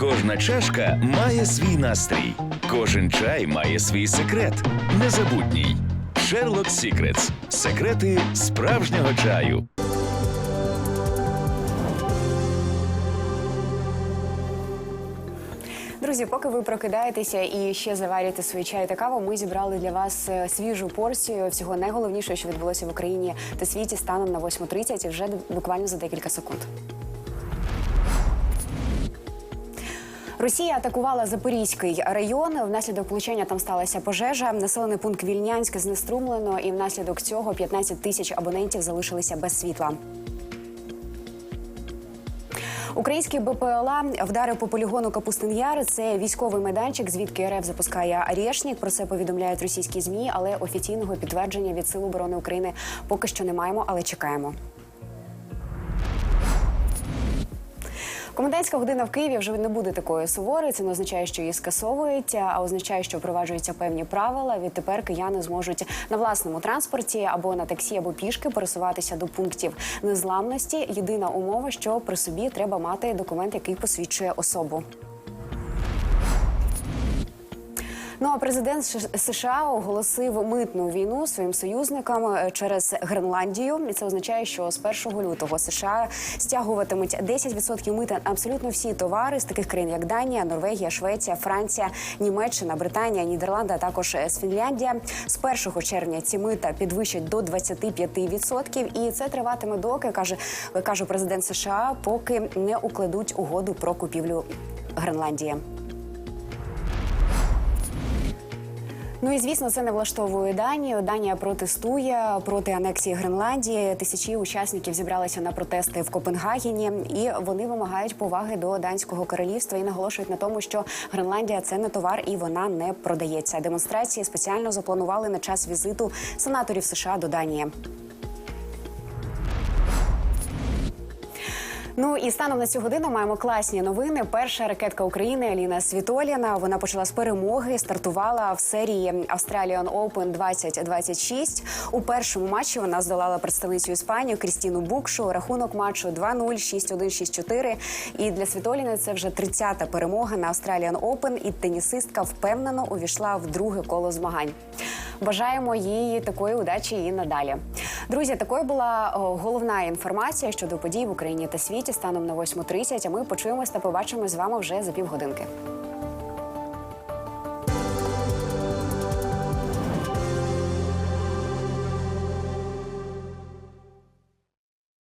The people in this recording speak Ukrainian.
Кожна чашка має свій настрій, кожен чай має свій секрет. Незабутній. Sherlock Secrets. Секрети справжнього чаю. Друзі, поки ви прокидаєтеся і ще заварюєте свій чай та каву, ми зібрали для вас е, свіжу порцію всього найголовнішого, що відбулося в Україні та світі станом на 8.30 і вже буквально за декілька секунд. Росія атакувала Запорізький район. Внаслідок влучання там сталася пожежа. Населений пункт Вільнянськ знеструмлено, і внаслідок цього 15 тисяч абонентів залишилися без світла. Український БПЛА вдарив по полігону Капустин Яр. Це військовий майданчик, звідки РФ запускає Арєшнік. Про це повідомляють російські змі, але офіційного підтвердження від Сил оборони України поки що не маємо, але чекаємо. Комендантська година в Києві вже не буде такою суворою. Це не означає, що її скасовують, а означає, що впроваджуються певні правила. Відтепер кияни зможуть на власному транспорті або на таксі, або пішки пересуватися до пунктів незламності. Єдина умова, що при собі треба мати документ, який посвідчує особу. Ну а президент США оголосив митну війну своїм союзникам е, через Гренландію. І це означає, що з 1 лютого США стягуватимуть 10% мита абсолютно всі товари з таких країн, як Данія, Норвегія, Швеція, Франція, Німеччина, Британія, Нідерланди, а також е, Фінляндія. З 1 червня ці мита підвищать до 25%. І це триватиме доки каже, каже президент США, поки не укладуть угоду про купівлю Гренландії. Ну і звісно, це не влаштовує Данію. Данія протестує проти анексії Гренландії. Тисячі учасників зібралися на протести в Копенгагені, і вони вимагають поваги до данського королівства і наголошують на тому, що Гренландія це не товар і вона не продається. Демонстрації спеціально запланували на час візиту сенаторів США до Данії. Ну і станом на цю годину маємо класні новини. Перша ракетка України Аліна Світоліна. Вона почала з перемоги. Стартувала в серії Australian Open 2026. У першому матчі вона здолала представницю Іспанії Крістіну Букшу. Рахунок матчу 2-0, 6-1, 6-4. І для Світоліни це вже 30-та перемога на Australian Open. І тенісистка впевнено увійшла в друге коло змагань. Бажаємо їй такої удачі і надалі. Друзі, такою була головна інформація щодо подій в Україні та світі станом на 8.30. А ми почуємось та побачимось з вами вже за півгодинки.